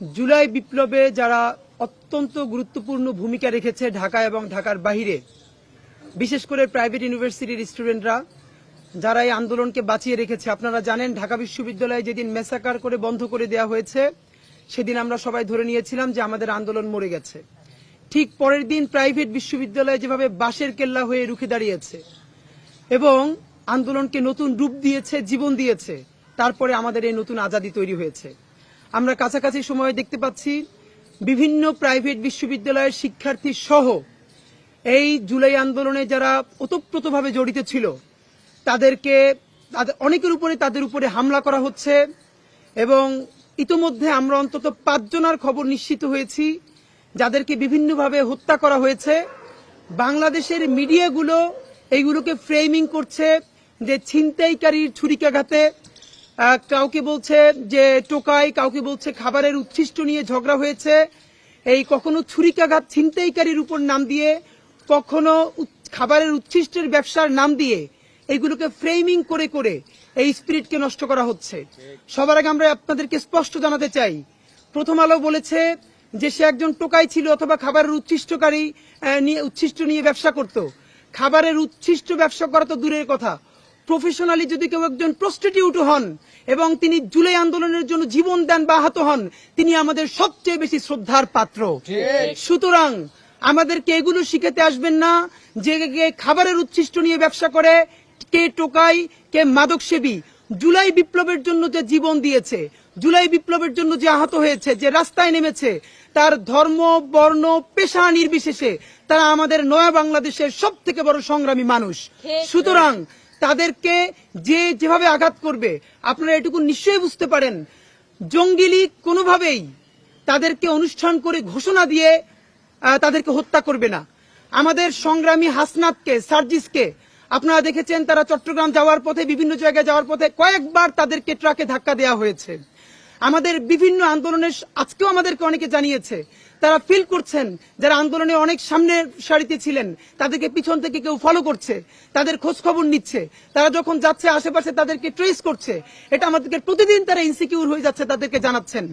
জুলাই বিপ্লবে যারা অত্যন্ত গুরুত্বপূর্ণ ভূমিকা রেখেছে ঢাকা এবং ঢাকার বাহিরে, বিশেষ করে প্রাইভেট ইউনিভার্সিটির স্টুডেন্টরা, যারা এই আন্দোলনকে বাঁচিয়ে রেখেছে। আপনারা জানেন, ঢাকা বিশ্ববিদ্যালয়ে যেদিন মেসাকার করে বন্ধ করে দেওয়া হয়েছে, সেদিন আমরা সবাই ধরে নিয়েছিলাম যে আমাদের আন্দোলন মরে গেছে। ঠিক পরের দিন প্রাইভেট বিশ্ববিদ্যালয় যেভাবে বাঁশের কেল্লা হয়ে রুখে দাঁড়িয়েছে এবং আন্দোলনকে নতুন রূপ দিয়েছে, জীবন দিয়েছে, তারপরে আমাদের এই নতুন আজাদি তৈরি হয়েছে। আমরা কাছাকাছি সময়ে দেখতে পাচ্ছি বিভিন্ন প্রাইভেট বিশ্ববিদ্যালয়ের শিক্ষার্থী সহ এই জুলাই আন্দোলনে যারা ওতপ্রোতভাবে জড়িত ছিল, তাদেরকে তাদের, অনেকের উপরে তাদের উপরে হামলা করা হচ্ছে এবং ইতোমধ্যে আমরা অন্তত পাঁচজনার খবর নিশ্চিত হয়েছি, যাদেরকে বিভিন্নভাবে হত্যা করা হয়েছে। বাংলাদেশের মিডিয়াগুলো এইগুলোকে ফ্রেমিং করছে যে ছিনতাইকারীর ছুরিকাঘাতে কাউকে বলছে যে টোকাই, কাউকে বলছে খাবারের উচ্ছিষ্ট নিয়ে ঝগড়া হয়েছে। এই কখনো ছুরিকাঘাত ছিনতাইকারীর উপর নাম দিয়ে, কখনো খাবারের উচ্ছিষ্টের ব্যবসার নাম দিয়ে এইগুলোকে ফ্রেমিং করে করে এই স্পিরিটকে নষ্ট করা হচ্ছে। সবার আগে আমরা আপনাদেরকে স্পষ্ট জানাতে চাই। প্রথম আলো বলেছে যে সে একজন টোকাই ছিল অথবা খাবারের উচ্ছিষ্টকারী নিয়ে উচ্ছিষ্ট নিয়ে ব্যবসা করত। খাবারের উচ্ছিষ্ট ব্যবসা করা তো দূরের কথা। প্রফেশনালি যদি কেউ একজন প্রস্টিটিউট হন এবং তিনি জুলাই আন্দোলনের জন্য জীবন দেন বা আহত হন তিনি আমাদের সবচেয়ে বেশি শ্রদ্ধার পাত্র। সুতরাং আমাদেরকে এগুলো শিখাতে আসবেন না। যে খাবারের উচ্ছিষ্ট নিয়ে ব্যবসা করে কে টোকাই কে মাদক সেবী জুলাই বিপ্লবের জন্য যে জীবন দিয়েছে জুলাই বিপ্লবের জন্য যে আহত হয়েছে যে রাস্তায় নেমেছে তার ধর্ম বর্ণ পেশা নির্বিশেষে তারা আমাদের নয়া বাংলাদেশের সব থেকে বড় সংগ্রামী মানুষ। সুতরাং তাদেরকে যে যেভাবে আঘাত করবে, আপনারা এটুকু নিশ্চয়ই বুঝতে পারেন। জঙ্গি লীগ কোনোভাবেই তাদেরকে অনুষ্ঠান করে ঘোষণা দিয়ে তাদেরকে হত্যা করবে না। আমাদের সংগ্রামী হাসনাতকে, সার্জিসকে, আপনারা দেখেছেন তারা চট্টগ্রাম যাওয়ার পথে, বিভিন্ন জায়গায় যাওয়ার পথে কয়েকবার তাদেরকে ট্রাকে ধাক্কা দেওয়া হয়েছে। আমাদের বিভিন্ন আন্দোলনের আজকেও আমাদেরকে অনেকে জানিয়েছে। তারা ফিল করছেন যারা আন্দোলনে অনেক সামনের সারিতে ছিলেন, তাদেরকে পিছন থেকে কেউ ফলো করছে, তাদের খোঁজ খবর নিচ্ছে, তারা যখন যাচ্ছে আশেপাশে তাদেরকে ট্রেস করছে, এটা আমাদেরকে প্রতিদিন তারা ইনসিকিউর হয়ে যাচ্ছে তাদেরকে জানাচ্ছেন।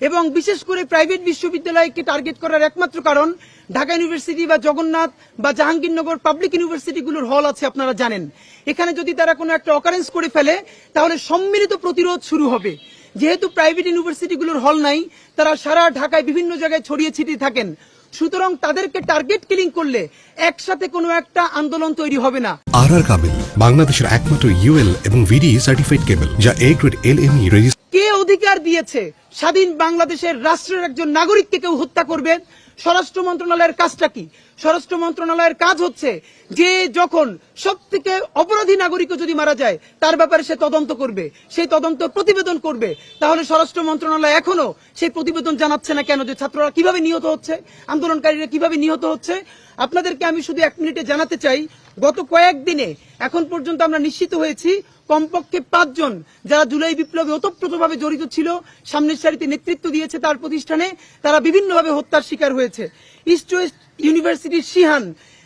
এবং বিশেষ করে প্রাইভেট বিশ্ববিদ্যালয়কে টার্গেট করার একমাত্র কারণ ঢাকা ইউনিভার্সিটি বা জগন্নাথ বা জাহাঙ্গীরনগর পাবলিক ইউনিভার্সিটিগুলোর হল আছে, আপনারা জানেন। এখানে যদি তারা কোনো একটা অকারেন্স করে ফেলে, তাহলে সম্মিলিত প্রতিরোধ শুরু হবে। যেহেতু প্রাইভেট ইউনিভার্সিটিগুলোর হল নাই তারা সারা ঢাকায় বিভিন্ন জায়গায় ছড়িয়ে ছিটিয়ে থাকেন। সুতরাং তাদেরকে টার্গেট কিলিং করলে একসাথে কোনো একটা আন্দোলন তৈরি হবে না। আর আর কাবিল বাংলাদেশের একমাত্র ইউএল এবং ভিডি সার্টিফাইড কেবল যা A grade L M K অধিকার দিয়েছে? স্বাধীন বাংলাদেশের রাষ্ট্রের একজন নাগরিককে কেউ হত্যা করবে? স্বরাষ্ট্র মন্ত্রণালয়ের কাজটা কি? স্বরাষ্ট্র মন্ত্রণালয়ের কাজ হচ্ছে যে যখন সব থেকে অপরাধী নাগরিকও যদি মারা যায়, তার ব্যাপারে সে তদন্ত করবে সেই তদন্ত প্রতিবেদন করবে। তাহলে স্বরাষ্ট্র মন্ত্রণালয় এখনও সেই প্রতিবেদন জানাচ্ছে না কেন যে ছাত্ররা কীভাবে নিহত হচ্ছে, আন্দোলনকারীরা কীভাবে নিহত হচ্ছে? আপনাদেরকে আমি শুধু এক মিনিটে জানাতে চাই গত কয়েকদিনে এখন পর্যন্ত আমরা নিশ্চিত হয়েছি কমপক্ষে পাঁচজন যারা জুলাই বিপ্লবে ওতপ্রোতভাবে জড়িত ছিল, সামনের সারিতে নেতৃত্ব দিয়েছে তার প্রতিষ্ঠানে, তারা বিভিন্নভাবে হত্যার শিকার হয়েছে। ইস্ট ওয়েস্ট ইউনিভার্সিটির সিহান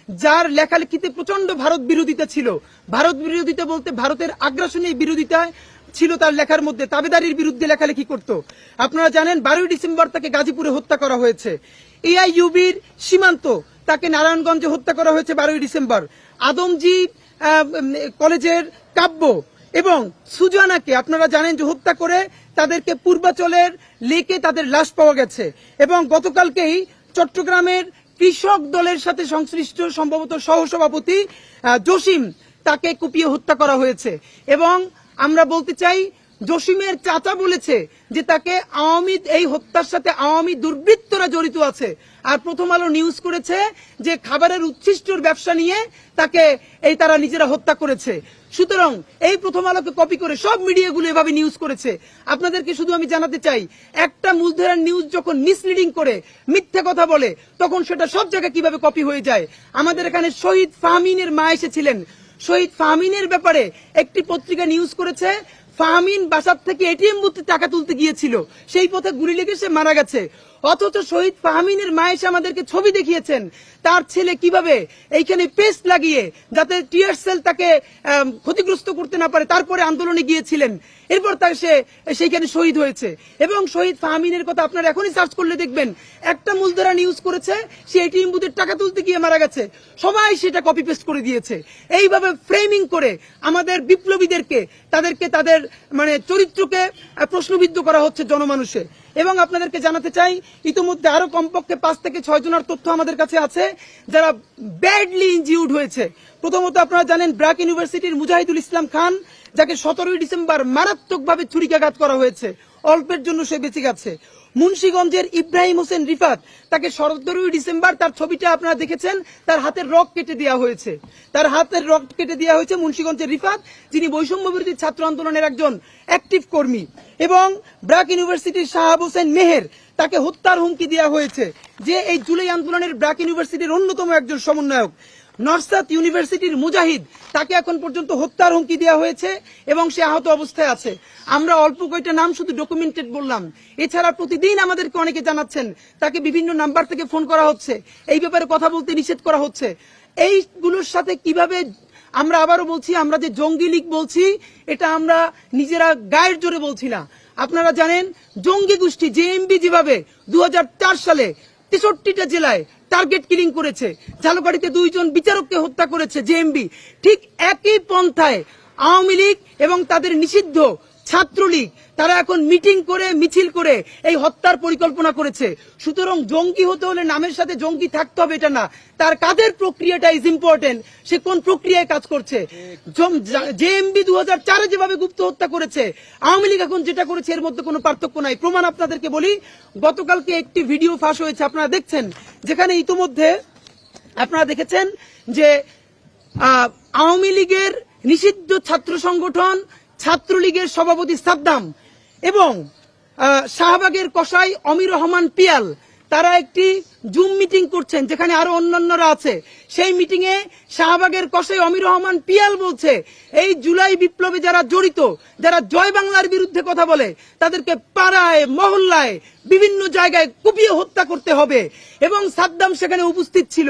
যার লেখালেখিতে প্রচণ্ড ভারত বিরোধিতা ছিল। ভারত বিরোধিতা বলতে ভারতের আগ্রাসনের বিরোধিতায় ছিল তার লেখার মধ্যে, তাবেদারির বিরুদ্ধে লেখালেখি করত। আপনারা জানেন, বারোই ডিসেম্বর তাকে গাজীপুরে হত্যা করা হয়েছে। এআইইউবির সীমান্ত, তাকে নারায়ণগঞ্জে হত্যা করা হয়েছে বারোই ডিসেম্বর। আদমজি কলেজের কাব্য এবং সুজানাকে আপনারা জানেন যে হত্যা করে তাদেরকে পূর্বাচলের লেকে তাদের লাশ পাওয়া গেছে এবং গতকালকেই চট্টগ্রামের কৃষক দলের সাথে সংশ্লিষ্ট সম্ভবত সহসভাপতি জসিম তাকে কুপিয়ে হত্যা করা হয়েছে এবং আমরা বলতে চাই জসিমের চাচা বলেছে যে তাকে আওয়ামী, এই হত্যার সাথে আওয়ামী দুর্বৃত্তরা জড়িত আছে। আর প্রথম আলো নিউজ করেছে যে খাবারের উচ্ছিষ্টর ব্যবসা নিয়ে তাকে, এই তারা নিজেরা হত্যা করেছে। সুতরাং এই প্রথম আলোকে কপি করে সব মিডিয়াগুলো এভাবে নিউজ করেছে। আপনাদেরকে শুধু আমি জানাতে চাই, একটা মূলধারার নিউজ যখন মিসলিডিং করে, মিথ্যে কথা বলে, তখন সেটা সব জায়গায় কীভাবে কপি হয়ে যায়? আমাদের এখানে শহীদ ফাহমিনের মা এসেছিলেন। শহীদ ফাহমিনের ব্যাপারে একটি পত্রিকা নিউজ করেছে ফাহমিন বাসার থেকে এটিএম বুথে টাকা তুলতে গিয়েছিল। সেই পথে গুলি লেগে সে মারা গেছে। অথচ শহীদ ফাহমিনের মা এসে আমাদেরকে ছবি দেখিয়েছেন। তার ছেলে কীভাবে এইখানে পেস্ট লাগিয়ে যাতে টিয়ার সেল তাকে ক্ষতিগ্রস্ত করতে না পারে, তারপরে আন্দোলনে গিয়েছিলেন। এরপর তার সে, সেইখানে শহীদ হয়েছে। এবং শহীদ ফাহমিনের কথা আপনারা এখনই সার্চ করলে দেখবেন। একটা মূলধারা নিউজ করেছে, সে এটিএম বুথের টাকা তুলতে গিয়ে মারা গেছে। সবাই সেটা কপি পেস্ট করে দিয়েছে। এইভাবে ফ্রেমিং করে আমাদের বিপ্লবীদেরকে, তাদেরকে তাদের মানে চরিত্রকে প্রশ্নবিদ্ধ করা হচ্ছে জনমানুষে। এবং আপনাদেরকে জানাতে চাই, ইতিমধ্যে আরও কমপক্ষে পাঁচ থেকে ছয় জনের তথ্য আমাদের কাছে আছে, যারা ব্যাডলি ইনজিউড হয়েছে। প্রথমত আপনারা জানেন ব্র্যাক ইউনিভার্সিটির মুজাহিদুল ইসলাম খান যাকে সতেরোই ডিসেম্বর মারাত্মকভাবে ছুরিকাঘাত করা হয়েছে। অল্পের জন্য সে বেঁচে গেছে। মুন্সীগঞ্জের ইব্রাহিম হোসেন রিফাত তাকে সতেরোই ডিসেম্বর তার ছবিটা আপনারা দেখেছেন, তার হাতের রক কেটে দেওয়া হয়েছে। তার হাতের রক কেটে দেওয়া হয়েছে মুন্সীগঞ্জের রিফাত, যিনি বৈষম্য বিরোধী ছাত্র আন্দোলনের একজন অ্যাক্টিভ কর্মী এবং ব্রাক ইউনিভার্সিটির শাহাব হোসেন মেহের তাকে হত্যার হুমকি দেওয়া হয়েছে, যে এই জুলাই আন্দোলনের ব্রাক ইউনিভার্সিটির অন্যতম একজন সমন্বয়ক। নরসাত ইউনিভার্সিটির মুজাহিদ, তাকে এখন পর্যন্ত হত্যার হুমকি দেওয়া হয়েছে এবং সে আহত অবস্থায় আছে। আমরা অল্প কয়টা নাম শুধু ডকুমেন্টেড বললাম। এছাড়া প্রতিদিন আমাদেরকে অনেকে জানাচ্ছেন, তাকে বিভিন্ন নাম্বার থেকে ফোন করা হচ্ছে। এই ব্যাপারে কথা বলতে নিষেধ করা হচ্ছে। এইগুলোর সাথে কীভাবে আমরা আবারও বলছি, আমরা যে জঙ্গি লীগ বলছি, এটা আমরা নিজেরা গায়ের জোরে বলছি না। আপনারা জানেন, জঙ্গি গোষ্ঠী জেএমবি যেভাবে দু হাজার চার সালে তেষট্টিটা জেলায় টার্গেট কিলিং করেছে। ঝালুকাড়িতে দুইজন বিচারককে হত্যা করেছে জেএমবি ঠিক একই পন্থায় আওয়ামী লীগ এবং তাদের নিষিদ্ধ ছাত্রলীগ, তারা এখন মিটিং করে, মিছিল করে এই হত্যার পরিকল্পনা করেছে। সুতরাং জঙ্গি হতে হলে নামের সাথে জঙ্গি থাকতে হবে, এটা না। তার কাজের প্রক্রিয়াটা ইজ ইম্পর্টেন্ট সে কোন প্রক্রিয়ায় কাজ করছে? জেএমবি দু হাজার চারে যেভাবে গুপ্ত হত্যা করেছে, আওয়ামী লীগ এখন যেটা করেছে, এর মধ্যে কোনো পার্থক্য নাই। প্রমাণ আপনাদেরকে বলি, গতকালকে একটি ভিডিও ফাঁস হয়েছে, আপনারা দেখছেন। যেখানে ইতোমধ্যে আপনারা দেখেছেন যে আওয়ামী লীগের নিষিদ্ধ ছাত্র সংগঠন ছাত্রলীগের সভাপতি সাদ্দাম এবং শাহবাগের কসাই অমির রহমান পিয়াল, তারা একটি জুম মিটিং করছেন, যেখানে আরও অন্যান্যরা আছে। সেই মিটিং এ শাহবাগের কসাই অমির রহমান পিয়াল বলছে, এই জুলাই বিপ্লবে যারা জড়িত, যারা জয় বাংলার বিরুদ্ধে কথা বলে, তাদেরকে পাড়ায়, মহল্লায়, বিভিন্ন জায়গায় কুপিয়ে হত্যা করতে হবে। এবং সাদ্দাম সেখানে উপস্থিত ছিল।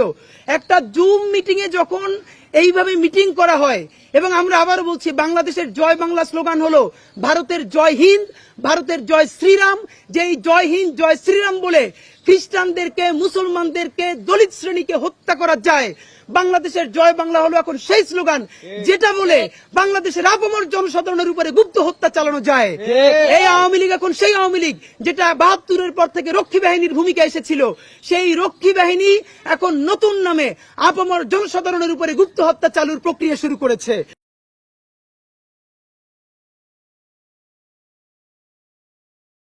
একটা জুম মিটিং এ যখন এইভাবে মিটিং করা হয়। এবং আমরা আবার বলছি, বাংলাদেশের জয় বাংলা স্লোগান হলো, ভারতের জয় হিন্দ, ভারতের জয় শ্রীরাম। যেই জয় হিন্দ, জয় শ্রীরাম বলে খ্রিস্টানদেরকে, মুসলমানদেরকে, দলিত শ্রেণীকে হত্যা করা যায়। বাংলাদেশের জয় বাংলা হলো এখন সেই স্লোগান যেটা বলে বাংলাদেশের আপমর জনসাধারণের উপরে গুপ্ত হত্যা চালানো যায়। এই আওয়ামী লীগ এখন সেই আওয়ামী লীগ যেটা বাহাত্তরের পর থেকে রক্ষী বাহিনীর ভূমিকা এসেছিল সেই রক্ষী বাহিনী এখন নতুন নামে আপমর জনসাধারণের উপরে গুপ্ত হত্যা চালুর প্রক্রিয়া শুরু করেছে।